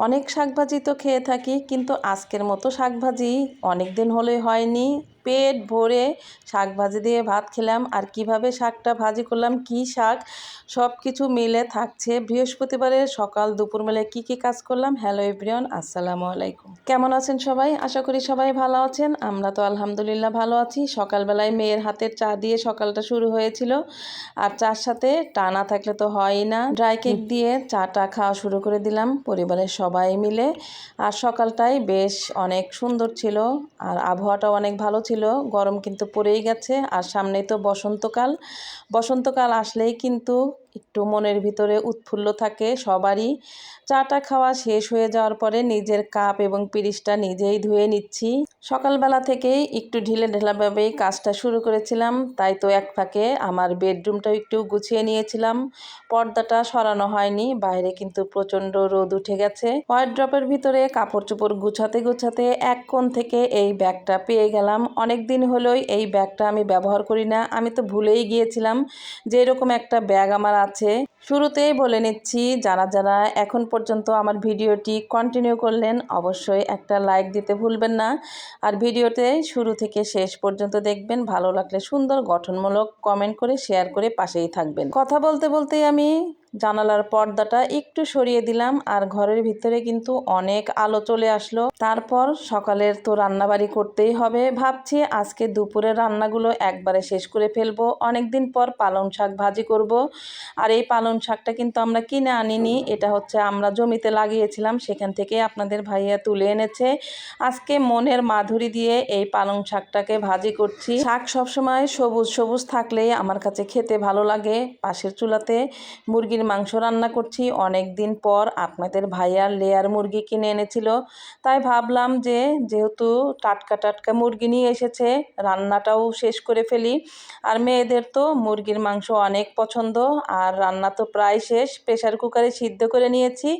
অনেক শাকভাজি তো খেয়ে থাকি কিন্তু আজকের মতো শাকভাজি অনেক দিন হলে হয়নি। পেট ভরে শাক ভাজি দিয়ে ভাত খেলাম। আর কীভাবে শাকটা ভাজি করলাম কি শাক সব কিছু মিলে থাকছে। বৃহস্পতিবারের সকাল দুপুর মেলে কি কি কাজ করলাম? হ্যালো এভরিওয়ান আসসালামু আলাইকুম। কেমন আছেন সবাই? আশা করি সবাই ভালো আছেন। আমরা তো আলহামদুলিল্লাহ ভালো আছি। সকালবেলায় মেয়ের হাতের চা দিয়ে সকালটা শুরু হয়েছিল। আর চার সাথে টানা থাকলে তো হয়ই না। ড্রাই কেক দিয়ে চাটা খাওয়া শুরু করে দিলাম পরিবারের সবাই মিলে। আর সকালটাই বেশ অনেক সুন্দর ছিল। আর আবহাওয়াটাও অনেক ভালো ছিল গরম কিন্তু পড়েই গেছে আর সামনেই তো বসন্তকাল। বসন্তকাল আসলেই কিন্তু একটু মনের ভিতরে উৎফুল্ল থাকে সবারই। চাটা খাওয়া শেষ হয়ে যাওয়ার পরে নিজের কাপ এবং পিরিচটা নিজেই ধুয়ে নিচ্ছি। সকালবেলা থেকেই একটু ঢিলে ঢেলাভাবেই কাজটা শুরু করেছিলাম, তাই তো এক ফাঁকে আমার বেডরুমটাও একটু গুছিয়ে নিয়েছিলাম। পর্দাটা সরানো হয়নি, বাইরে কিন্তু প্রচণ্ড রোদ উঠে গেছে। ড্রপের ভিতরে কাপড় চোপড় গুছাতে গুছাতে এক কোণ থেকে এই ব্যাগটা পেয়ে গেলাম। অনেক দিন হলোই এই ব্যাগটা আমি ব্যবহার করি না, আমি তো ভুলেই গিয়েছিলাম যে এরকম একটা ব্যাগ আমার আছে। শুরুতেই বলে নিচ্ছি, যারা যারা এখন পর্যন্ত আমার ভিডিওটি কন্টিনিউ করলেন, অবশ্যই একটা লাইক দিতে ভুলবেন না। আর ভিডিওতে শুরু থেকে শেষ পর্যন্ত দেখবেন, ভালো লাগলে সুন্দর, গঠনমূলক কমেন্ট করে শেয়ার করে পাশেই থাকবেন। কথা বলতে বলতেই আমি জানালার পর্দাটা একটু সরিয়ে দিলাম, আর ঘরের ভিতরে কিন্তু অনেক আলো চলে আসলো। তারপর সকালের তো রান্নাবাড়ি করতেই হবে, ভাবছি আজকে দুপুরের রান্নাগুলো একবারে শেষ করে ফেলব, অনেকদিন পর পালং শাক ভাজি করব। আর এই পালং শাকটা কিন্তু আমরা কিনে আনিনি। এটা হচ্ছে আমরা জমিতে লাগিয়েছিলাম, সেখান থেকে আপনাদের ভাইয়া তুলে এনেছে। আজকে মনের মাধুরী দিয়ে এই পালং শাকটাকে ভাজি করছি। শাক সবসময় সবুজ সবুজ থাকলেই আমার কাছে খেতে ভালো লাগে। পাশের চুলাতে মুরগির মাংস রান্না করছি। অনেক দিন পর আপনাদের ভাইয়ার লেয়ার মুরগি কিনে এনেছিল। তাই ভাবলাম যে যেহেতু টাটকা টাটকা মুরগি নিয়ে এসেছে, রান্নাটাও শেষ করে ফেলি। আর মেয়েদের তো মুরগির মাংস অনেক পছন্দ, আর রান্না তো প্রায় শেষ। প্রেশার কুকারে সিদ্ধ করে নিয়েছি।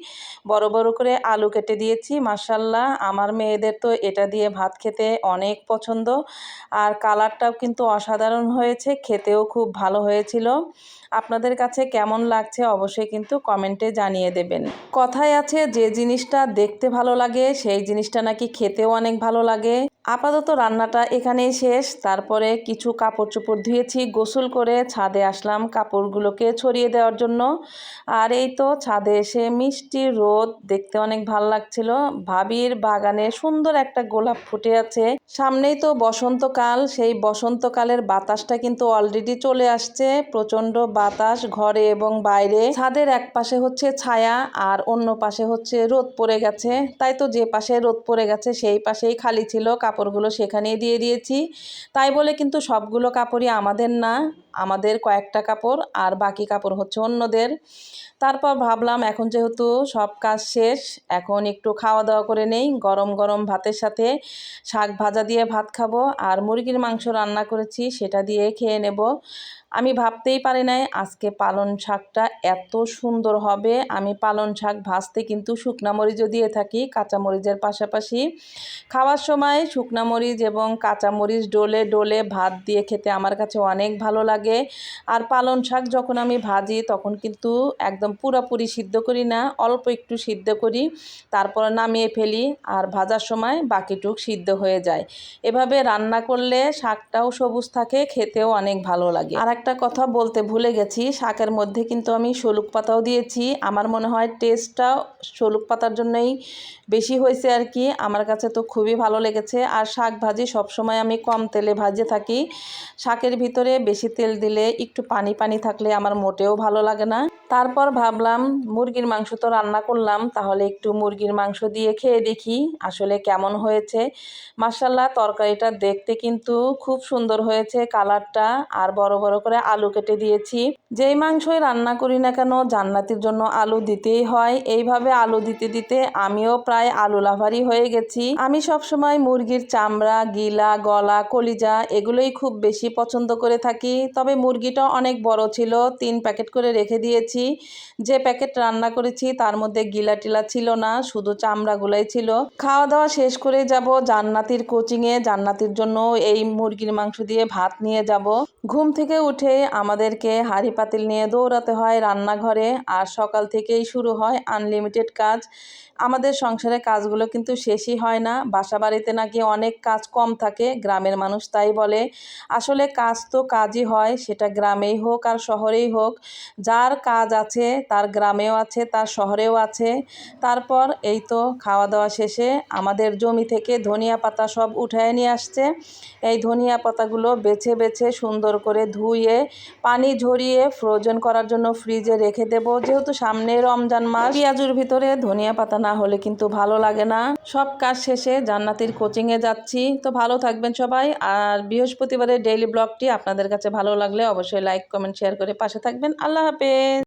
বড় বড় করে আলু কেটে দিয়েছি। মাসাল্লাহ আমার মেয়েদের তো এটা দিয়ে ভাত খেতে অনেক পছন্দ। আর কালারটাও কিন্তু অসাধারণ হয়েছে, খেতেও খুব ভালো হয়েছিল। আপনাদের কাছে কেমন লাগছে অবশ্যই কিন্তু কমেন্টে জানিয়ে দেবেন। কথায় আছে, যে জিনিসটা দেখতে ভালো লাগে, সেই জিনিসটা নাকি খেতেও অনেক ভালো লাগে। আপাতত রান্নাটা এখানেই শেষ। তারপরে কিছু কাপড় চোপড় ধুয়েছি, গোসল করে ছাদে আসলাম কাপড়গুলোকে ছড়িয়ে দেওয়ার জন্য। আর এই তো ছাদে এসে মিষ্টি রোদ, দেখতে অনেক ভালো লাগছিল। ভাবির বাগানে সুন্দর একটা গোলাপ ফুটে আছে। সামনেই তো বসন্তকাল, সেই বসন্তকালের বাতাসটা কিন্তু অলরেডি চলে আসছে। প্রচণ্ড বাতাস ঘরে এবং বাইরে। ছাদের এক পাশে হচ্ছে ছায়া, আর অন্য পাশে হচ্ছে রোদ পড়ে গেছে। তাই তো যে পাশে রোদ পড়ে গেছে, সেই পাশেই খালি ছিল কাপড়গুলো সেখানেই দিয়ে দিয়েছি। তাই বলে কিন্তু সবগুলো কাপড়ই আমাদের না, আমাদের কয়েকটা কাপড় আর বাকি কাপড় হচ্ছে অন্যদের। তারপর ভাবলাম এখন যেহেতু সব কাজ শেষ, এখন একটু খাওয়া দাওয়া করে নেই, গরম গরম ভাতের সাথে শাক ভাজা দিয়ে ভাত খাব আর মুরগির মাংস রান্না করেছি, সেটা দিয়ে খেয়ে নেব। আমি ভাবতেই পারি নাই আজকে পালন শাকটা এত সুন্দর হবে। আমি পালন শাক ভাজতে কিন্তু শুকনা মরিচও দিয়ে থাকি, কাঁচা মরিচের পাশাপাশি। খাওয়ার সময় শুকনা মরিচ এবং কাঁচা মরিচ ডোলে ডোলে ভাত দিয়ে খেতে আমার কাছে অনেক ভালো লাগে। আর পালন শাক যখন আমি ভাজি তখন কিন্তু একদম পুরোপুরি সিদ্ধ করি না, অল্প একটু সিদ্ধ করি, তারপর নামিয়ে ফেলি আর ভাজার সময় বাকিটুক সিদ্ধ হয়ে যায়। এভাবে রান্না করলে শাকটাও সবুজ থাকে, খেতেও অনেক ভালো লাগে। আর একটা কথা বলতে ভুলে গেছি, শাকের মধ্যে কিন্তু আমি শলুক পাতাও দিয়েছি। আমার মনে হয় টেস্টটা শলুক পাতার জন্যই বেশি হয়েছে আর কি। আমার কাছে তো খুবই ভালো লেগেছে। আর শাক ভাজি সবসময় আমি কম তেলে ভাজে থাকি। শাকের ভিতরে বেশি তেল দিলে একটু পানি পানি থাকলে আমার মোটেও ভালো লাগে না। তারপর ভাবলাম, মুরগির মাংস তো রান্না করলাম, তাহলে একটু মুরগির মাংস দিয়ে খেয়ে দেখি, আসলে কেমন হয়েছে? মার্শাল্লাহ তরকারিটা দেখতে কিন্তু খুব সুন্দর হয়েছে, কালারটা, আর বড় বড় করে আলু কেটে দিয়েছি। যেই মাংসই রান্না করি না কেন, জান্নাতির জন্য আলু দিতেই হয়। এইভাবে আলু দিতে দিতে আমিও প্রায় আলু লাভারি হয়ে গেছি। আমি সবসময় মুরগির চামড়া, গিলা, গলা, কলিজা এগুলোই খুব বেশি পছন্দ করে থাকি। তবে মুরগিটা অনেক বড় ছিল, তিন প্যাকেট করে রেখে দিয়েছি। করেছি। যে প্যাকেট রান্না করেছি তার মধ্যে গিলা টিলা ছিল না, শুধু চামড়াগুলাই ছিল। খাওয়া দাওয়া শেষ করে যাব জান্নাতির কোচিংয়ে জান্নাতির জন্য এই মুরগির মাংস দিয়ে ভাত নিয়ে যাব। ঘুম থেকে উঠে আমাদেরকে হাঁড়ি পাতিল নিয়ে দৌড়াতে হয় রান্নাঘরে, আর সকাল থেকেই শুরু হয় আনলিমিটেড কাজ। আমাদের সংসারে কাজগুলো কিন্তু শেষই হয় না বাসা বাড়িতে নাকি অনেক কাজ কম থাকে, গ্রামের মানুষ তাই বলে। আসলে কাজ তো কাজই হয়, সেটা গ্রামেই হোক আর শহরেই হোক। যার কাজ আছে, তার গ্রামেও আছে, তার শহরেও আছে। তারপর এই তো খাওয়া দাওয়া শেষে আমাদের জমি থেকে ধনিয়া পাতা সব উঠায় নিয়ে আসছে। এই ধনিয়া পাতাগুলো বেছে বেছে সুন্দর করে ধুয়ে, পানি ঝরিয়ে ফ্রোজেন করার জন্য ফ্রিজে রেখে দেব। যেহেতু সামনে রমজান মাস, পেঁয়াজুর ভিতরে ধনিয়া পাতা না হলে কিন্তু ভালো লাগে না। সব কাজ শেষে জান্নাতির কোচিংয়ে যাচ্ছি। তো ভালো থাকবেন সবাই। আর বৃহস্পতিবারের ডেইলি ব্লগটি আপনাদের কাছে ভালো লাগলে অবশ্যই লাইক কমেন্ট শেয়ার করে পাশে থাকবেন। আল্লাহ হাফেজ!